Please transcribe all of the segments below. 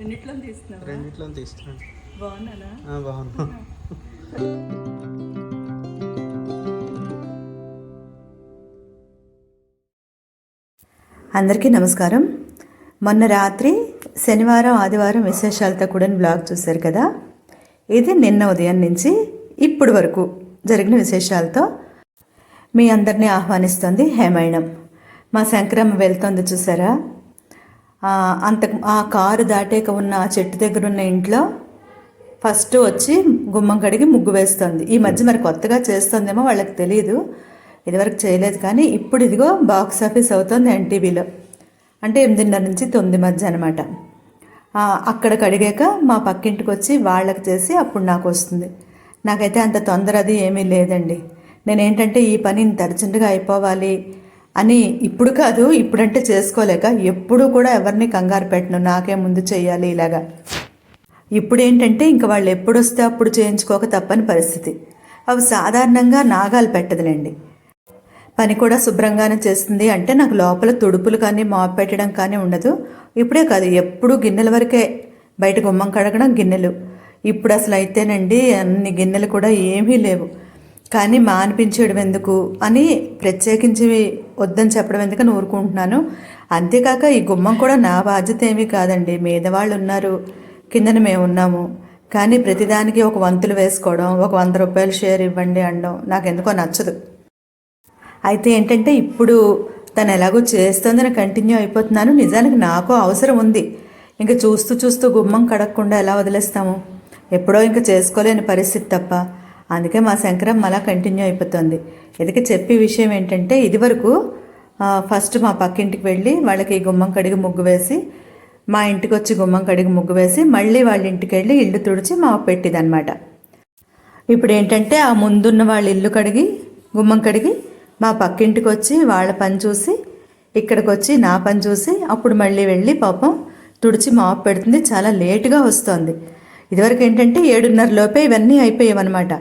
రెండిట్లో తీస్తున్నాను. బాగున్నానా? బాగున్నా. అందరికీ నమస్కారం. మొన్న రాత్రి శనివారం ఆదివారం విశేషాలతో కూడిన బ్లాగ్ చూశారు కదా? ఇది నిన్న ఉదయం నుంచి ఇప్పుడు వరకు జరిగిన విశేషాలతో మీ అందరినీ ఆహ్వానిస్తుంది హేమైణం మా శంకరమ్మ వెళ్తోంది చూసారా? అంత ఆ కారు దాటాక ఉన్న ఆ చెట్టు దగ్గర ఉన్న ఇంట్లో ఫస్ట్ వచ్చి గుమ్మం కడిగి ముగ్గు వేస్తుంది. ఈ మధ్య మరి కొత్తగా చేస్తుందేమో వాళ్ళకి తెలియదు ఇదివరకు చేయలేదు కానీ ఇప్పుడు ఇదిగో బాక్స్ ఆఫీస్ అవుతుంది ఎన్టీవీలో. అంటే ఎనిమిదిన్నర నుంచి తొమ్మిది మధ్య అనమాట అక్కడ కడిగాక మా పక్కింటికి వచ్చి వాళ్ళకి చేసి అప్పుడు నాకు వస్తుంది. నాకైతే అంత తొందర అది ఏమీ లేదండి. నేనేంటంటే ఈ పని ఇంత అర్జెంటుగా అయిపోవాలి. అని ఇప్పుడు కాదు ఇప్పుడంటే చేసుకోలేక ఎప్పుడు కూడా ఎవరిని కంగారు పెట్టను నాకే ముందు చేయాలి ఇలాగా. ఇప్పుడు ఏంటంటే ఇంక వాళ్ళు ఎప్పుడు వస్తే అప్పుడు చేయించుకోక తప్పని పరిస్థితి. అవి సాధారణంగా నాగాలు పెట్టదులేండి. పని కూడా శుభ్రంగానే చేస్తుంది అంటే నాకు లోపల తుడుపులు కానీ మాపు పెట్టడం కానీ ఉండదు. ఇప్పుడే కాదు ఎప్పుడు గిన్నెల వరకే బయట గుమ్మం కడగడం గిన్నెలు. ఇప్పుడు అసలు అయితేనండి అన్ని గిన్నెలు కూడా ఏమీ లేవు. కానీ మానిపించడం ఎందుకు అని ప్రత్యేకించి వద్దని చెప్పడం ఎందుకని ఊరుకుంటున్నాను? అంతేకాక ఈ గుమ్మం కూడా నా బాధ్యత ఏమీ కాదండి. మీద వాళ్ళు ఉన్నారు. కిందన మేము ఉన్నాము. కానీ ప్రతిదానికి ఒక వంతులు వేసుకోవడం ఒక వంద రూపాయలు షేర్ ఇవ్వండి అనడం నాకు ఎందుకో నచ్చదు. అయితే ఏంటంటే ఇప్పుడు తను ఎలాగో చేస్తుందని కంటిన్యూ అయిపోతున్నాను. నిజానికి నాకు అవసరం ఉంది. ఇంకా చూస్తూ చూస్తూ గుమ్మం కడగకుండా ఎలా వదిలేస్తాము? ఎప్పుడో ఇంకా చేసుకోలేని పరిస్థితి తప్ప. అందుకే మా శంకరం అలా కంటిన్యూ అయిపోతుంది. ఇదికి చెప్పే విషయం ఏంటంటే ఇదివరకు ఫస్ట్ మా పక్కింటికి వెళ్ళి వాళ్ళకి గుమ్మం కడిగి ముగ్గు వేసి మా ఇంటికి వచ్చి గుమ్మం కడిగి ముగ్గు వేసి మళ్ళీ వాళ్ళ ఇంటికి వెళ్ళి ఇల్లు తుడిచి మా పెట్టిదనమాట ఇప్పుడు ఏంటంటే ఆ ముందున్న వాళ్ళ ఇల్లు కడిగి గుమ్మం కడిగి మా పక్కింటికి వచ్చి వాళ్ళ పని చూసి ఇక్కడికి వచ్చి నా పని చూసి అప్పుడు మళ్ళీ వెళ్ళి పాపం తుడిచి మాపు పెడుతుంది. చాలా లేటుగా వస్తుంది. ఇదివరకు ఏంటంటే ఏడున్నర లోపే ఇవన్నీ అయిపోయావన్నమాట.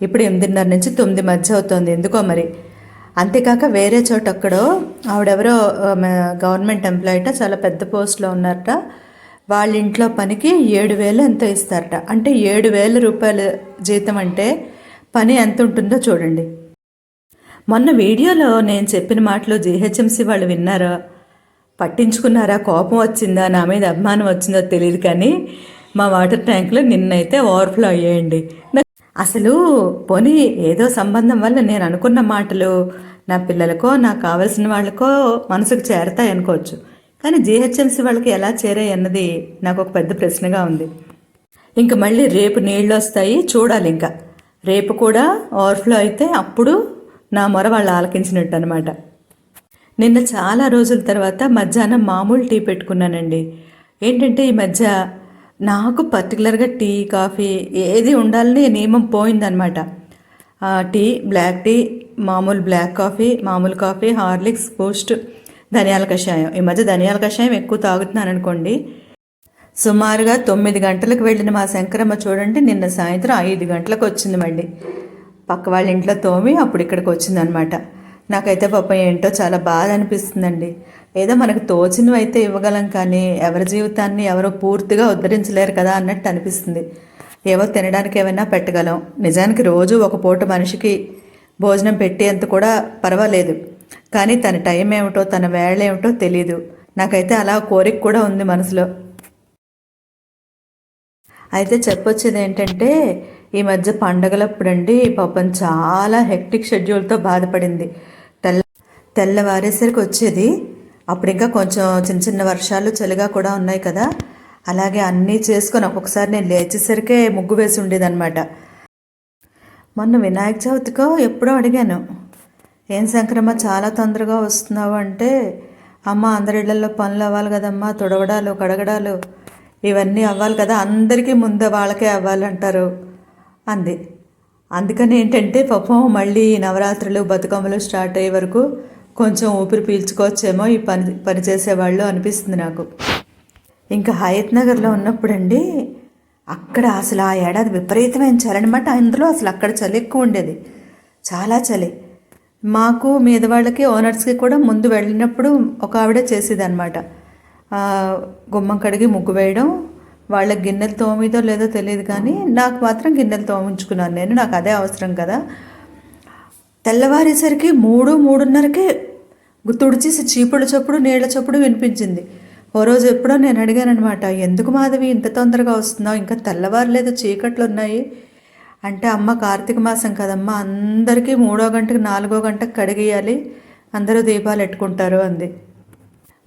ఇప్పుడు ఎనిమిదిన్నర నుంచి తొమ్మిది మధ్య అవుతుంది. ఎందుకో మరి? అంతేకాక వేరే చోట అక్కడో ఆవిడెవరో గవర్నమెంట్ ఎంప్లాయట చాలా పెద్ద పోస్ట్లో ఉన్నారట. వాళ్ళ ఇంట్లో పనికి ఏడు వేలు ఎంతో ఇస్తారట. అంటే ఏడు వేల రూపాయల జీతం అంటే పని ఎంత ఉంటుందో చూడండి. మొన్న వీడియోలో నేను చెప్పిన మాటలు జీహెచ్ఎంసీ వాళ్ళు విన్నారా? పట్టించుకున్నారా? కోపం వచ్చిందా? నా మీద అభిమానం వచ్చిందో తెలియదు కానీ మా వాటర్ ట్యాంకులు నిన్నైతే ఓవర్ఫ్లో అయ్యాయండి. అసలు పోనీ ఏదో సంబంధం వల్ల నేను అనుకున్న మాటలు నా పిల్లలకో నాకు కావలసిన వాళ్ళకో మనసుకు చేరతాయి అనుకోవచ్చు. కానీ జీహెచ్ఎంసీ వాళ్ళకి ఎలా చేరాయి అన్నది నాకు ఒక పెద్ద ప్రశ్నగా ఉంది. ఇంక మళ్ళీ రేపు నీళ్ళు వస్తాయి చూడాలి ఇంకా. రేపు కూడా ఓవర్ఫ్లో అయితే అప్పుడు నా మొర వాళ్ళు ఆలకించినట్టు అనమాట నిన్న చాలా రోజుల తర్వాత మధ్యాహ్నం మామూలు టీ పెట్టుకున్నానండి. ఏంటంటే ఈ మధ్య నాకు పర్టికులర్గా టీ కాఫీ ఏది ఉండాలని నియమం పోయిందనమాట టీ బ్లాక్ టీ మామూలు బ్లాక్ కాఫీ మామూలు కాఫీ హార్లిక్స్ బూస్ట్ ధనియాల కషాయం. ఈ మధ్య ధనియాల కషాయం ఎక్కువ తాగుతున్నాను అనుకోండి. సుమారుగా తొమ్మిది గంటలకు వెళ్ళిన మా శంకరమ్మ చూడండి నిన్న సాయంత్రం ఐదు గంటలకు వచ్చింది మళ్ళీ. పక్క వాళ్ళ ఇంట్లో తోమి అప్పుడు ఇక్కడికి వచ్చిందనమాట నాకైతే పాపం ఏంటో చాలా బాధ అనిపిస్తుందండి. ఏదో మనకు తోచినవి అయితే ఇవ్వగలం కానీ ఎవరి జీవితాన్ని ఎవరో పూర్తిగా ఉద్ధరించలేరు కదా అన్నట్టు అనిపిస్తుంది. ఏవో తినడానికి ఏమైనా పెట్టగలం. నిజానికి రోజు ఒక పూట మనిషికి భోజనం పెట్టేంత కూడా పర్వాలేదు. కానీ తన టైం ఏమిటో తన వేళ ఏమిటో తెలియదు నాకైతే అలా కోరిక కూడా ఉంది మనసులో. అయితే చెప్పొచ్చేది ఏంటంటే ఈ మధ్య పండగలప్పుడండి పాపం చాలా హెక్టిక్ షెడ్యూల్తో బాధపడింది. తెల్ల తెల్లవారేసరికి వచ్చేది. అప్పుడు ఇంకా కొంచెం చిన్న చిన్న వర్షాలు చలిగా కూడా ఉన్నాయి కదా. అలాగే అన్నీ చేసుకొని ఒక్కొక్కసారి నేను లేచేసరికే ముగ్గు వేసి ఉండేదన్నమాట. మొన్న వినాయక చవితికో ఎప్పుడో అడిగాను ఏం సంక్రమ చాలా తొందరగా వస్తున్నావు అంటే అమ్మ అందరి ఇళ్ళలో పనులు అవ్వాలి కదమ్మా తుడవడాలు కడగడాలు ఇవన్నీ అవ్వాలి కదా అందరికీ ముందు వాళ్ళకే అవ్వాలంటారు అంది. అందుకని ఏంటంటే పాపం మళ్ళీ నవరాత్రులు బతుకమ్మలు స్టార్ట్ అయ్యే వరకు కొంచెం ఊపిరి పీల్చుకోవచ్చేమో ఈ పని పనిచేసేవాళ్ళు అనిపిస్తుంది నాకు. ఇంకా హయత్ నగర్లో ఉన్నప్పుడండి అక్కడ అసలు ఆ ఏడాది విపరీతమైన చలి అనమాట అందులో అసలు అక్కడ చలి ఎక్కువ ఉండేది. చాలా చలి. మాకు మీద వాళ్ళకి ఓనర్స్కి కూడా ముందు వెళ్ళినప్పుడు ఒక ఆవిడ చేసేది అనమాట గుమ్మం కడిగి ముగ్గు వేయడం వాళ్ళకి గిన్నెలు తోమిదో లేదో తెలియదు కానీ నాకు మాత్రం గిన్నెలు తోమించుకున్నాను నేను. నాకు అదే అవసరం కదా. తెల్లవారేసరికి మూడు మూడున్నరకే తుడిచేసి చీపుడు చప్పుడు నీళ్ళ చప్పుడు వినిపించింది. ఓ రోజు ఎప్పుడో నేను అడిగాననమాట ఎందుకు మాధవి ఇంత తొందరగా వస్తున్నావు? ఇంకా తెల్లవారులేదు చీకట్లు ఉన్నాయి అంటే అమ్మ కార్తీక మాసం కదమ్మా అందరికీ మూడో గంటకి నాలుగో గంటకు కడిగేయాలి అందరూ దీపాలు పెట్టుకుంటారు అంది.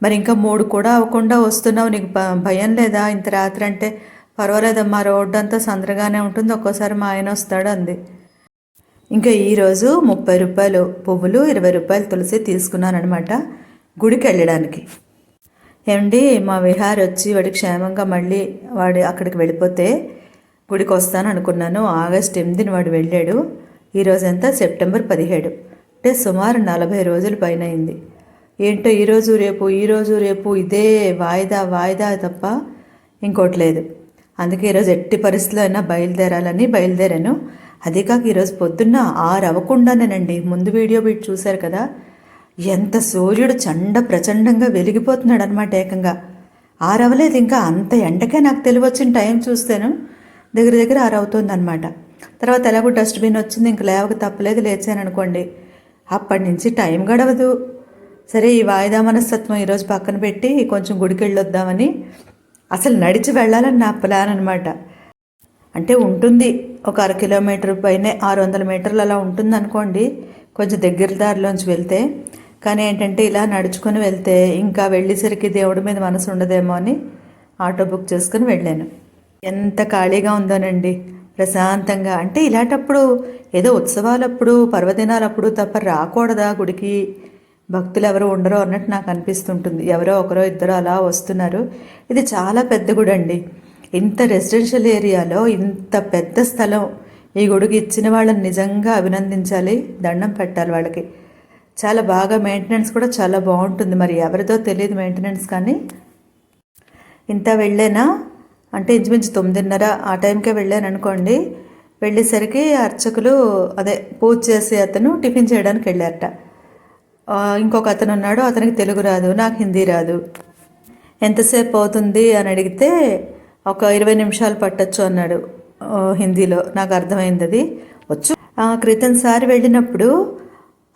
మరి ఇంకా మూడు కూడా అవ్వకుండా వస్తున్నావు నీకు భయం లేదా? ఇంత రాత్రి అంటే పర్వాలేదమ్మా రోడ్డు అంతా సందరగానే ఉంటుంది ఒక్కోసారి మా ఆయన వస్తాడు అంది. ఇంకా ఈరోజు ముప్పై రూపాయలు పువ్వులు ఇరవై రూపాయలు తులసి తీసుకున్నాను అనమాట గుడికి వెళ్ళడానికి. ఏమండి మా విహార్ వచ్చి వాడి క్షేమంగా మళ్ళీ వాడు అక్కడికి వెళ్ళిపోతే గుడికి వస్తాను అనుకున్నాను. ఆగస్ట్ ఎనిమిదిని వాడు వెళ్ళాడు. ఈరోజు ఎంత? సెప్టెంబర్ పదిహేడు. అంటే సుమారు నలభై రోజుల పైన అయింది. ఏంటో ఈరోజు రేపు ఈరోజు రేపు ఇదే వాయిదా వాయిదా తప్ప ఇంకోటి లేదు. అందుకే ఈరోజు ఎట్టి పరిస్థితిలో అయినా బయలుదేరాలని బయలుదేరాను. అదే కాక ఈరోజు పొద్దున్న ఆరు అవ్వకుండానేనండి. ముందు వీడియో బీట్ చూశారు కదా? ఎంత సూర్యుడు చండ ప్రచండంగా వెలిగిపోతున్నాడు అనమాట ఏకంగా ఆరవలేదు ఇంకా అంత ఎండకే నాకు తెలివచ్చిన టైం చూస్తాను. దగ్గర దగ్గర ఆరవుతుంది అనమాట తర్వాత ఎలాగో డస్ట్బిన్ వచ్చింది ఇంక లేవక తప్పలేదు లేచాను అనుకోండి అప్పటి నుంచి టైం గడవదు. సరే ఈ వాయిదా మనస్తత్వం ఈరోజు పక్కన పెట్టి కొంచెం గుడికి వెళ్ళొద్దామని అసలు నడిచి వెళ్ళాలని నా ప్లాన్ అనమాట అంటే ఉంటుంది. ఒక అర కిలోమీటర్ పైనే ఆరు వందల మీటర్లు అలా ఉంటుంది అనుకోండి కొంచెం దగ్గర దారిలోంచి వెళ్తే. కానీ ఏంటంటే ఇలా నడుచుకొని వెళ్తే ఇంకా వెళ్ళేసరికి దేవుడి మీద మనసు ఉండదేమో అని ఆటో బుక్ చేసుకుని వెళ్ళాను. ఎంత ఖాళీగా ఉందోనండి. ప్రశాంతంగా. అంటే ఇలాంటప్పుడు ఏదో ఉత్సవాలప్పుడు పర్వదినాలప్పుడు తప్ప రాకూడదా గుడికి? భక్తులు ఎవరు ఉండరు అన్నట్టు నాకు అనిపిస్తుంటుంది. ఎవరో ఒకరో ఇద్దరు అలా వస్తున్నారు. ఇది చాలా పెద్ద గుడి అండి ఇంత రెసిడెన్షియల్ ఏరియాలో ఇంత పెద్ద స్థలం ఈ గుడికి ఇచ్చిన వాళ్ళని నిజంగా అభినందించాలి దండం పెట్టాలి వాళ్ళకి. చాలా బాగా మెయింటెనెన్స్ కూడా చాలా బాగుంటుంది. మరి ఎవరిదో తెలియదు మెయింటెనెన్స్ కానీ. ఇంత వెళ్ళానా? అంటే ఇంచుమించు తొమ్మిదిన్నర ఆ టైంకే వెళ్ళాను అనుకోండి. వెళ్ళేసరికి అర్చకులు అదే పూజ చేసే అతను టిఫిన్ చేయడానికి వెళ్ళారట. ఇంకొక అతను ఉన్నాడు. అతనికి తెలుగు రాదు నాకు హిందీ రాదు. ఎంతసేపు అవుతుంది అని అడిగితే ఒక ఇరవై నిమిషాలు పట్టొచ్చు అన్నాడు. హిందీలో. నాకు అర్థమైంది అది. వచ్చు. క్రితం సారి వెళ్ళినప్పుడు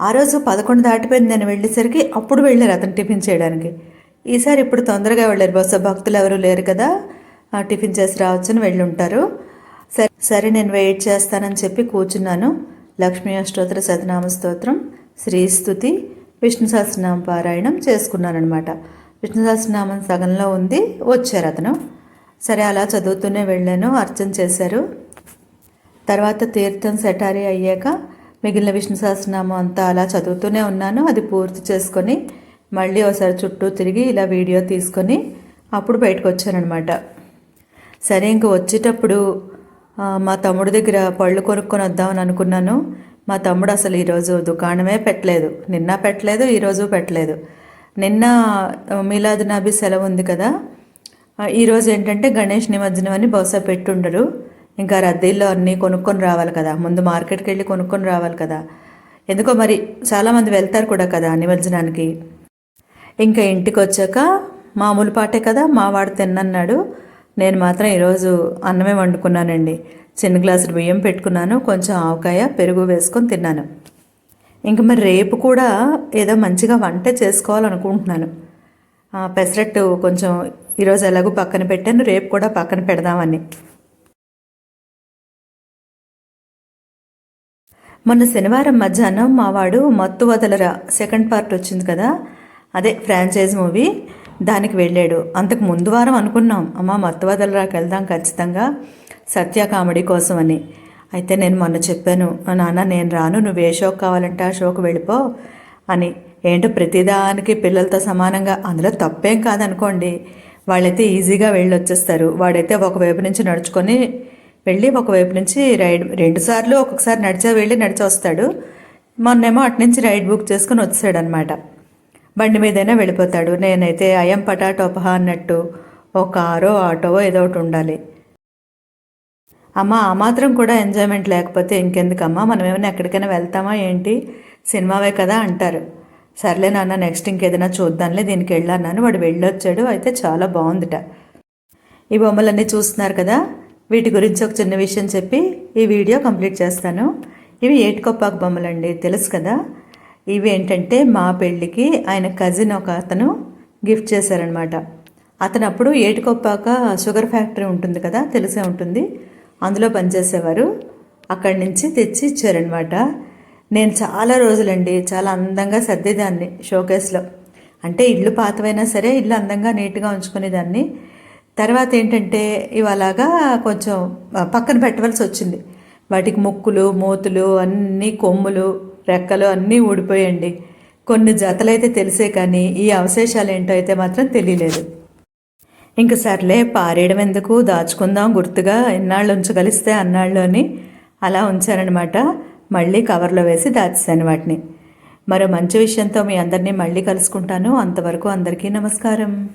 ఆ రోజు పదకొండు దాటిపోయింది నేను వెళ్ళేసరికి అప్పుడు వెళ్ళారు అతను టిఫిన్ చేయడానికి. ఈసారి ఇప్పుడు తొందరగా వెళ్ళారు. బహుశా భక్తులు ఎవరు లేరు కదా. టిఫిన్ చేసి రావచ్చని వెళ్ళుంటారు. సరే సరే నేను వెయిట్ చేస్తానని చెప్పి కూర్చున్నాను. లక్ష్మీ అష్టోత్తర సతనామ స్తోత్రం శ్రీస్తుతి విష్ణు సహస్రనామ పారాయణం చేసుకున్నాను అనమాట విష్ణు సహస్రనామం సగంలో ఉంది. వచ్చారు అతను. సరే అలా చదువుతూనే వెళ్ళాను అర్చన చేశారు. తర్వాత తీర్థం సెటారీ అయ్యాక మిగిలిన విష్ణు సహస్రనామం అంతా అలా చదువుతూనే ఉన్నాను. అది పూర్తి చేసుకొని మళ్ళీ ఒకసారి చుట్టూ తిరిగి ఇలా వీడియో తీసుకొని అప్పుడు బయటకు వచ్చానమాట సరే ఇంక వచ్చేటప్పుడు మా తమ్ముడి దగ్గర పళ్ళు కొనుక్కొని వద్దామని అనుకున్నాను. మా తమ్ముడు అసలు ఈరోజు దుకాణమే పెట్టలేదు. నిన్న పెట్టలేదు ఈరోజు పెట్టలేదు. నిన్న ఆ, మీలాద్ సెలవు ఉంది కదా ఈరోజు ఏంటంటే గణేష్ నిమజ్జనం అని బహుశా పెట్టుండరు. ఇంకా రద్దీల్లో అన్నీ కొనుక్కొని రావాలి కదా. ముందు మార్కెట్కి వెళ్ళి కొనుక్కొని రావాలి కదా. ఎందుకో మరి చాలామంది వెళ్తారు కూడా కదా నిమజ్జనానికి. ఇంకా ఇంటికి వచ్చాక మామూలు పాటే కదా మావాడు తిన్నన్నాడు. నేను మాత్రం ఈరోజు అన్నమే వండుకున్నానండి. చిన్న గ్లాసులు బియ్యం పెట్టుకున్నాను కొంచెం ఆవకాయ పెరుగు వేసుకొని తిన్నాను. ఇంక మరి రేపు కూడా ఏదో మంచిగా వంట చేసుకోవాలనుకుంటున్నాను. పెసరట్టు కొంచెం ఈరోజు ఎలాగో పక్కన పెట్టాను రేపు కూడా పక్కన పెడదామని మొన్న శనివారం మధ్యాహ్నం మా వాడు మత్తు వదలరా సెకండ్ పార్ట్ వచ్చింది కదా అదే ఫ్రాంచైజ్ మూవీ దానికి వెళ్ళాడు. అంతకు ముందు వారం అనుకున్నాం అమ్మ మత్తు వదలరాకి వెళ్దాం ఖచ్చితంగా సత్య కామెడీ కోసం అని. అయితే నేను మొన్న చెప్పాను "మా నాన్న నేను రాను నువ్వు ఏ షోకి కావాలంటే ఆ షోకి వెళ్ళిపో అని. ఏంటో ప్రతిదానికి పిల్లలతో సమానంగా అందులో తప్పేం కాదనుకోండి. వాళ్ళైతే ఈజీగా వెళ్ళి వచ్చేస్తారు వాడైతే ఒకవైపు నుంచి నడుచుకొని వెళ్ళి ఒకవైపు నుంచి రైడ్ రెండు సార్లు ఒక్కొక్కసారి నడిచే వెళ్ళి నడిచి వస్తాడు మొన్నేమో అటు నుంచి రైడ్ బుక్ చేసుకుని వచ్చాడు అనమాట బండి మీదైనా వెళ్ళిపోతాడు. నేనైతే అయం పటాటోపహ అన్నట్టు ఓ కారో ఆటోవో ఏదో ఒకటి ఉండాలి. అమ్మ ఆ మాత్రం కూడా ఎంజాయ్మెంట్ లేకపోతే ఇంకెందుకమ్మా? మనం ఏమైనా ఎక్కడికైనా వెళ్తామా ఏంటి? సినిమావే కదా అంటారు. సర్లే నాన్న నెక్స్ట్ ఇంకేదైనా చూద్దాంలే దీనికి వెళ్ళన్నాను వాడు వెళ్ళొచ్చాడు అయితే చాలా బాగుందిట. ఈ బొమ్మలన్నీ చూస్తున్నారు కదా? వీటి గురించి ఒక చిన్న విషయం చెప్పి ఈ వీడియో కంప్లీట్ చేస్తాను. ఇవి ఏటికొప్పాకు బొమ్మలండి తెలుసు కదా? ఇవి ఏంటంటే మా పెళ్ళికి ఆయన కజిన్ ఒక అతను గిఫ్ట్ చేశారనమాట. అతను అప్పుడు ఏటికొప్పాక షుగర్ ఫ్యాక్టరీ ఉంటుంది కదా తెలిసే ఉంటుంది. అందులో పనిచేసేవారు. అక్కడి నుంచి తెచ్చి ఇచ్చారనమాట. నేను చాలా రోజులండి చాలా అందంగా సర్దేదాన్ని షోకేస్లో. అంటే ఇల్లు పాతవైనా సరే ఇల్లు అందంగా నీట్గా ఉంచుకునేదాన్ని. తర్వాత ఏంటంటే ఇవలాగా కొంచెం పక్కన పెట్టవలసి వచ్చింది. వాటికి ముక్కులు మూతులు అన్నీ కొమ్ములు రెక్కలు అన్నీ ఊడిపోయండి కొన్ని జతలైతే తెలిసే కానీ ఈ అవశేషాలు ఏంటో అయితే మాత్రం తెలియలేదు. ఇంక సర్లే పారేయడం ఎందుకు? దాచుకుందాం గుర్తుగా ఎన్నాళ్ళు ఉంచగలిస్తే అన్నాళ్ళు అని అలా ఉంచారనమాట మళ్ళీ కవర్లో వేసి దాచేశాను వాటిని. మరో మంచి విషయంతో మీ అందరినీ మళ్ళీ కలుసుకుంటాను. అంతవరకు అందరికీ నమస్కారం.